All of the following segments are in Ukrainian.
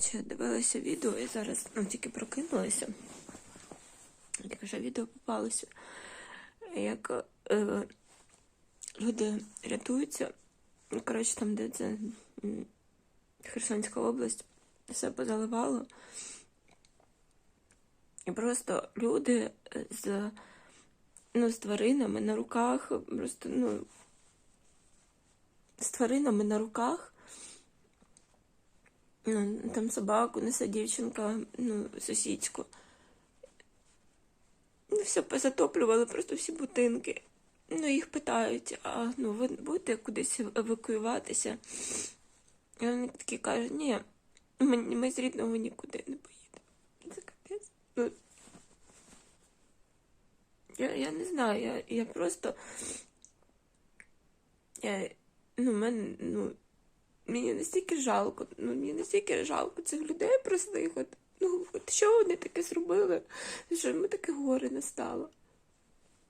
Коротше, дивилася відео і зараз ну, тільки прокинулася. Тільки що відео попалося, як е, люди рятуються. Ну, Коротше, там, де це Херсонська область, все позаливало. І просто люди з, ну, з тваринами на руках, просто, ну, з тваринами на руках. Ну, там собаку несе дівчинка, ну, сусідську. Ну, все позатоплювали, просто всі будинки. Ну, їх питають, а ну, ви будете кудись евакуюватися? І вони такі кажуть, ні, ми, ми з рідного нікуди не поїдемо. Це капець. Ну, я, я не знаю, я, я просто. Я, ну, мен, ну, мені настільки жалко, ну, мені настільки жалко цих людей простих. От, ну, от що вони таке зробили, що йому таке горе настало.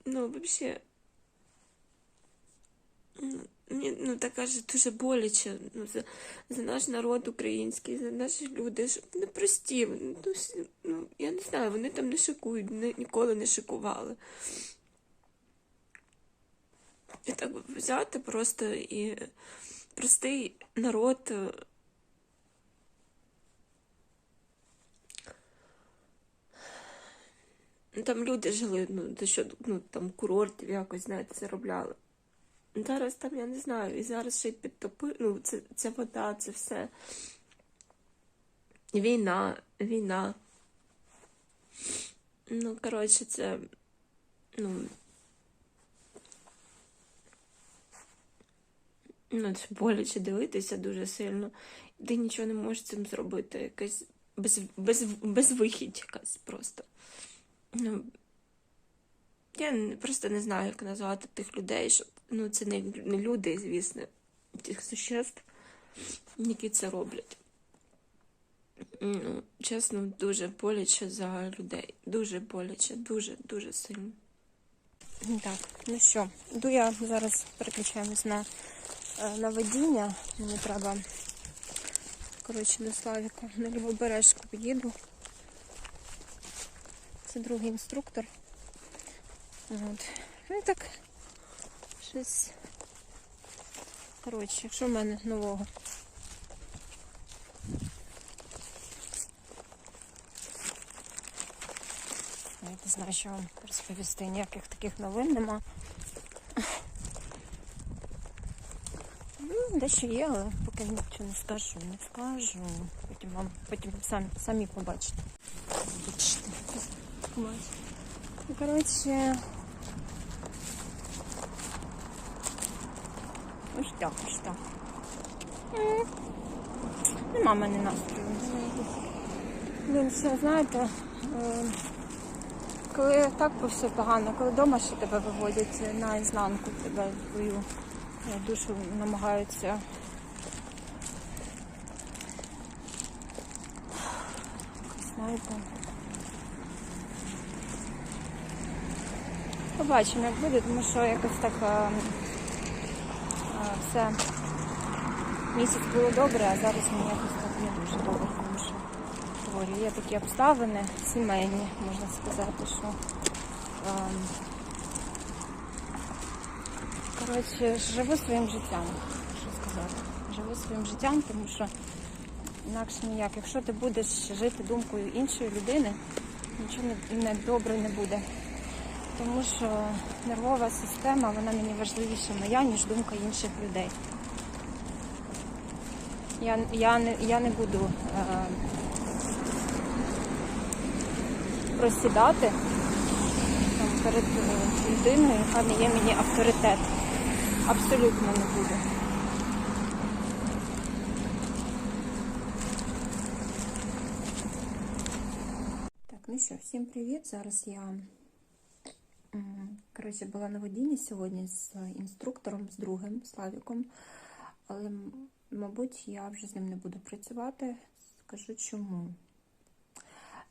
Ну, взагалі. Мені ну, така ж дуже боляче ну, за, за наш народ український, за наші люди, не прості. Ну, ну, я не знаю, вони там не шикують, вони ніколи не шикували. І так взяти просто і простий народ. е, ну, Там люди жили, ну, то що, ну, там курортів якось, знаєте, заробляли. Зараз там я не знаю, і зараз ще й підтопи, ну, це, ця вода, це все. Війна, війна. Ну, коротше, це, ну, ну, це боляче дивитися дуже сильно. Ти нічого не можеш цим зробити. Якась без, без, безвихідь якась просто. Ну, я просто не знаю, як назвати тих людей, що ну, це не, не люди, звісно, тих существ, які це роблять. Ну, чесно, дуже боляче за людей. Дуже боляче, дуже, дуже сильно. Так, ну що, йду я зараз переключаємось на, е, на водіння. Мені треба, коротше, до Славіка на лівобережку поїду. Це другий інструктор. От. Ну і так, щось. Коротше, що в мене нового? Не знаю, що вам розповісти. Ніяких таких новин нема. Ну, дещо є, але поки нічого не скажу, не скажу. Потім вам потім самі, самі побачите. Побачите. Ну, коротше. Ось так, ось так. Нема мене настрою. Блін, ще знаєте, е, коли так все погано, коли вдома ще тебе виводять на ізнанку, тебе твою е, душу намагаються. Знаєте. Побачимо, як буде, тому що якось так е, е, все місяць було добре, а зараз мені якось так не дуже добре, тому що говорю, є такі обставини сімейні, можна сказати, що ем, коротше, живу своїм життям, що сказати. Живу своїм життям, тому що інакше ніяк. Якщо ти будеш жити думкою іншої людини, нічого не, не добре не буде. Тому що нервова система, вона мені важливіша моя, ніж думка інших людей. Я, я, не, я не буду е, просідати там, перед людиною, яка не є мені авторитет. Абсолютно не буду. Так, ну що, всім привіт. Зараз я коротше, була на водінні сьогодні з інструктором, з другим Славіком, але, мабуть, я вже з ним не буду працювати. Скажу чому.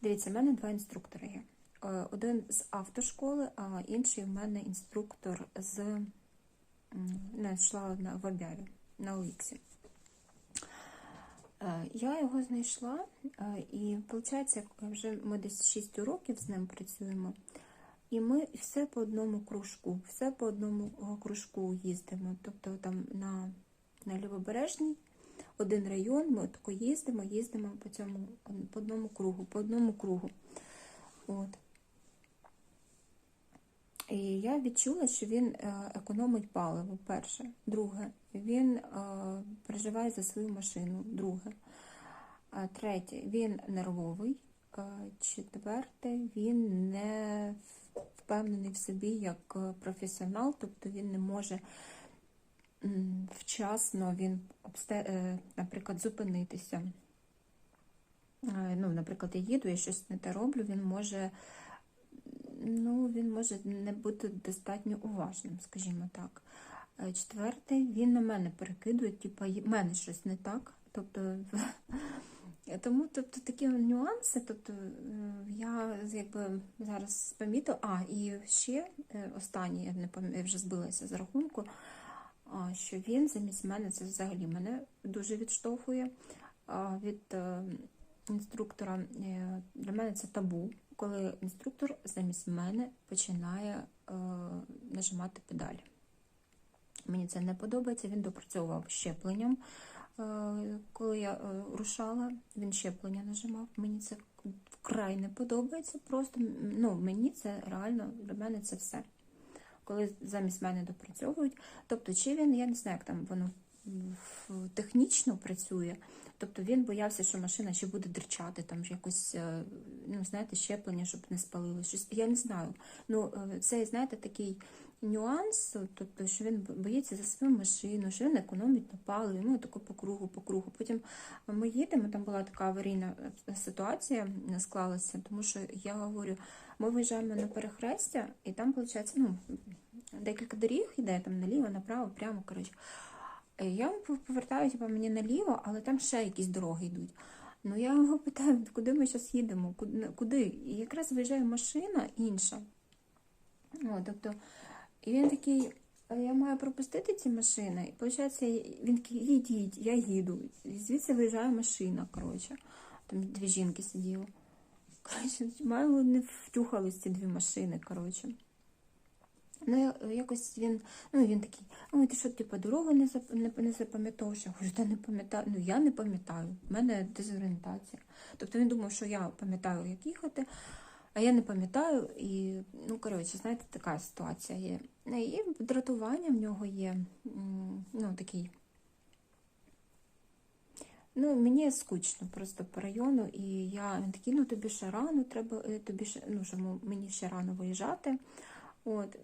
Дивіться, в мене два інструктори є. Е, Один з автошколи, а інший в мене інструктор з знайшла на в Обяві, на Оліксі. Е, Я його знайшла, е, і виходить, вже ми десь 6 років з ним працюємо. І ми все по одному кружку, все по одному кружку їздимо. Тобто там на, на Лівобережній один район, ми тако їздимо, їздимо по цьому по одному кругу, по одному кругу. От. І я відчула, що він е, економить паливо, перше. Друге, він е, переживає за свою машину, друге. Третє, він нервовий. Е, Четверте, він не впевнений в собі як професіонал, тобто він не може вчасно він, наприклад, зупинитися. Ну, наприклад, я їду, я щось не те роблю, він може, ну, він може не бути достатньо уважним, скажімо так. Е, Четверте, він на мене перекидує, типу, в мене щось не так. Тобто, тому тобто, такі нюанси, тобто, е, я якби зараз помітила, а, і ще е, останнє, я не пам'ятаю, вже збилася з рахунку, що він замість мене, це взагалі мене дуже відштовхує від інструктора. Для мене це табу, коли інструктор замість мене починає е, нажимати педалі. Мені це не подобається. Він допрацьовував щепленням. Е, Коли я е, рушала, він щеплення нажимав. Мені це вкрай не подобається. Просто ну, мені це реально для мене це все. Коли замість мене допрацьовують. Тобто, чи він, я не знаю, як там воно технічно працює. Тобто він боявся, що машина ще буде дричати, там якось, е, ну, знаєте, щеплення, щоб не спалило. Щось, я не знаю. Ну, е, це, знаєте, такий нюанс, тобто, що він боїться за свою машину, що він економить на паливі, ну, тако по кругу, по кругу. Потім ми їдемо, там була така аварійна е, ситуація, склалася, тому що я говорю, ми виїжджаємо на перехрестя, і там, виходить, ну, декілька доріг йде, там наліво, направо, прямо, коротше. Е, Я повертаю типу, мені наліво, але там ще якісь дороги йдуть. Ну я його питаю, куди ми зараз їдемо? Куди? куди? І якраз виїжджає машина інша. О, тобто, і він такий, я маю пропустити ці машини. І виходить, він такий, їдіть, я їду. І звідси виїжджає машина, коротше. Там дві жінки сиділи. Коротше, мало не втюхались ці дві машини, коротше. Ну, якось він, ну він такий, ой, ти що, типу, дорогу не, не запам'ятовуєш? Я говорю, та не пам'ятаю. Ну, я не пам'ятаю, в мене дезорієнтація. Тобто він думав, що я пам'ятаю, як їхати, а я не пам'ятаю. І, ну, коротше, знаєте, така ситуація є. І дратування в нього є, ну, такий. Ну, мені скучно просто по району, і я він такий, ну тобі ще рано, треба е, тобі ще, ну, що мені ще рано виїжджати. От,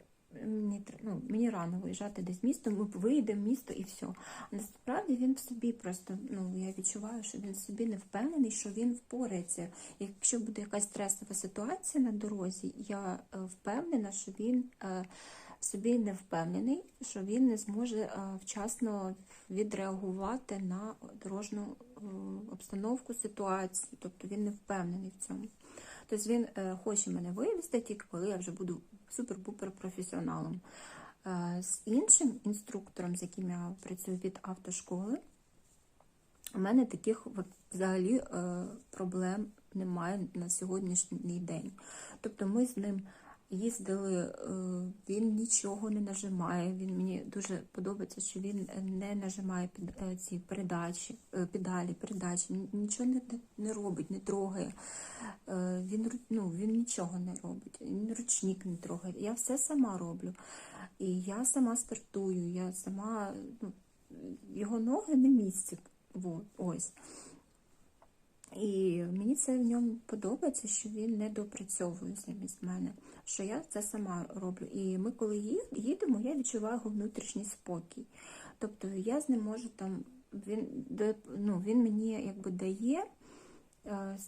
мені, ну, мені рано виїжджати десь місто, ми вийдемо в місто і все. А насправді він в собі просто, ну я відчуваю, що він в собі не впевнений, що він впорається. Якщо буде якась стресова ситуація на дорозі, я е, впевнена, що він е, в собі не впевнений, що він не зможе е, вчасно відреагувати на дорожню е, обстановку, ситуацію. Тобто він не впевнений в цьому. Тобто він е, хоче мене вивезти тільки коли я вже буду супер-пупер професіоналом. Е, з іншим інструктором, з яким я працюю від автошколи, у мене таких взагалі е, проблем немає на сьогоднішній день. Тобто ми з ним їздили, е, він нічого не нажимає. Він мені дуже подобається, що він не нажимає під е, ці передачі, е, педалі, передачі, нічого не, не робить, не трогає. Він, ну, він нічого не робить, він ручник не трогає. Я все сама роблю. І я сама стартую, я сама, ну, його ноги не місце. Вот, ось. І мені це в ньому подобається, що він не допрацьовує замість мене, що я це сама роблю. І ми, коли їдемо, я відчуваю його внутрішній спокій. Тобто я з ним можу там, він, ну, він мені якби дає е,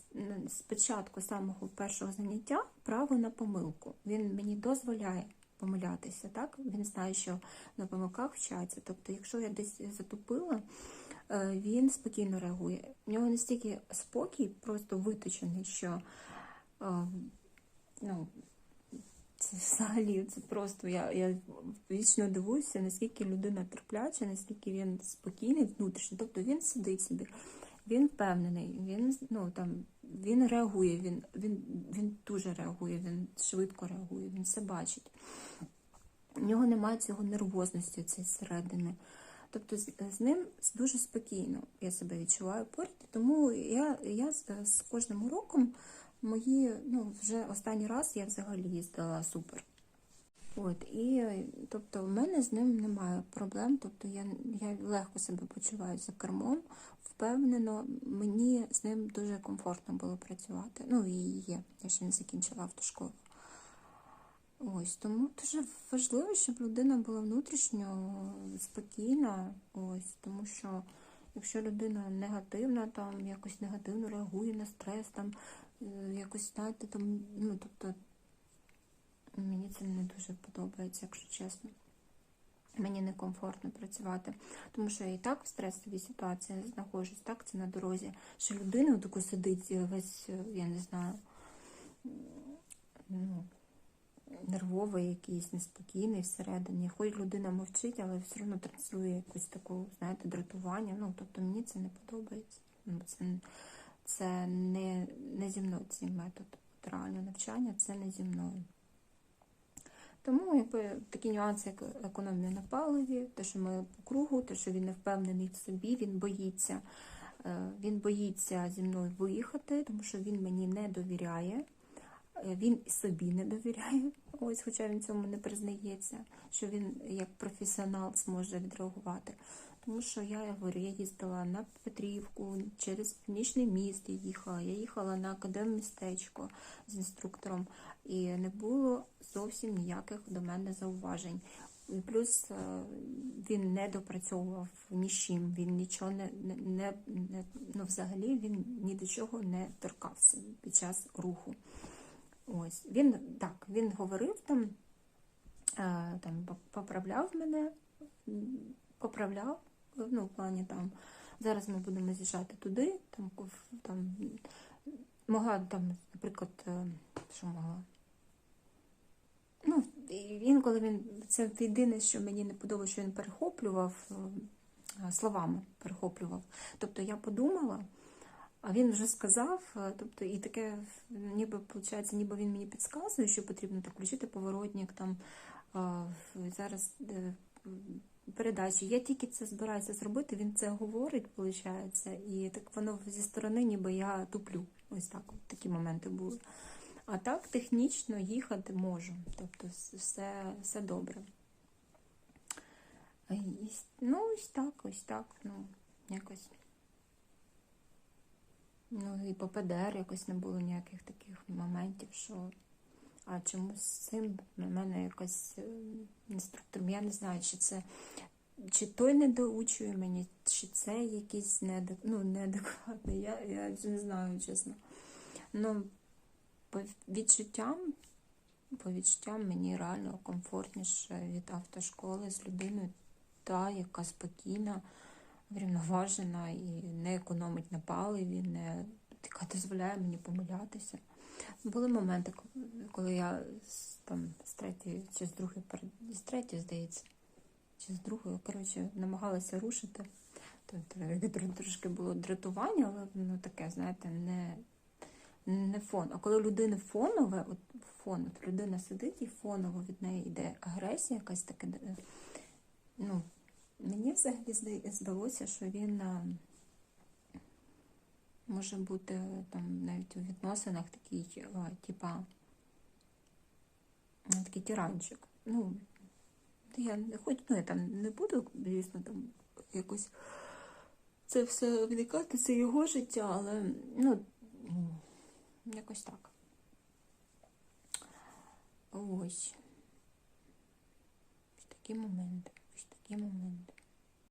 спочатку самого першого заняття право на помилку. Він мені дозволяє помилятися, так? Він знає, що на помилках вчаться. Тобто, якщо я десь затупила, він спокійно реагує. У нього настільки спокій, просто виточений, що е, ну, це взагалі це просто я, я вічно дивуюся, наскільки людина терпляча, наскільки він спокійний внутрішньо. Тобто він сидить собі, він впевнений, він ну там він реагує, він, він, він дуже реагує, він швидко реагує, він все бачить. У нього немає цього нервозності цієї середини. Тобто з, ним дуже спокійно я себе відчуваю поряд, тому я, я з, кожним роком мої, ну вже останній раз я взагалі їздила супер. От, і тобто в мене з ним немає проблем, тобто я, я легко себе почуваю за кермом, впевнено, мені з ним дуже комфортно було працювати. Ну і є, я ще не закінчила автошколу. Ось тому дуже важливо, щоб людина була внутрішньо спокійна. Ось тому що якщо людина негативна, там якось негативно реагує на стрес, там е, якось знаєте, там ну тобто мені це не дуже подобається, якщо чесно. Мені некомфортно працювати, тому що я і так в стресовій ситуації знаходжусь, так це на дорозі, що людина таку сидить весь, е, я не знаю, ну, нервовий, якийсь неспокійний всередині. Хоч людина мовчить, але все одно транслює якусь таку, знаєте, дратування. Ну, тобто мені це не подобається. Ну, це це не, не зі мною цей метод. Реальне навчання це не зі мною. Тому якби, такі нюанси, як економія на паливі, те, що ми по кругу, те, що він не впевнений в собі, він боїться. Е, Він боїться зі мною виїхати, тому що він мені не довіряє. Е, Він собі не довіряє, ось, хоча він цьому не признається, що він як професіонал зможе відреагувати. Тому що я говорю, я їздила на Петрівку, через Північний міст я їхала, я їхала на академмістечко з інструктором, і не було зовсім ніяких до мене зауважень. І Плюс е, він не допрацьовував ні з чим, він нічого не, не, не ну, взагалі він ні до чого не торкався під час руху. Ось він так, він говорив там, е, там поправляв мене, поправляв, ну, в плані там, зараз ми будемо з'їжджати туди, там, там могла там, наприклад, е, що могла. Ну, інколи він це єдине, що мені не подобається, що він перехоплював е, словами, перехоплював. Тобто я подумала. А він вже сказав, е, тобто, і таке, ніби виходить, ніби він мені підказує, що потрібно так включити поворотник там зараз е, передачі. Я тільки це збираюся зробити, він це говорить, виходить, і так воно зі сторони, ніби я туплю. Ось так, такі моменти були. А так технічно їхати можу, тобто все, все добре. Ну, ось так, ось так, ну, якось. Ну і по ПДР якось не було ніяких таких моментів, що. А чомусь з цим на мене якось е, інструктор, я не знаю, чи це чи той не доучує мені, чи це якийсь неадек... ну, неадекватний. Я, я не знаю, чесно. Ну, по відчуттям, по відчуттям мені реально комфортніше від автошколи з людиною, та, яка спокійна врівноважена і не економить на паливі, не яка дозволяє мені помилятися. Були моменти, коли я там з третьої чи з другої з третьої, здається, чи з другої, коротше, намагалася рушити. Тобто трошки було дратування, але ну таке, знаєте, не не фон. А коли людина фонове, от фон, от людина сидить і фоново від неї йде агресія, якась таке, ну, Мені взагалі здалося, що він може бути там навіть у відносинах такий, типа, такий тиранчик. Ну, я хоч, ну, я там не буду, звісно, там якось це все вникати, це його життя, але ну, якось так. Ось такі моменти. Ось такі моменти.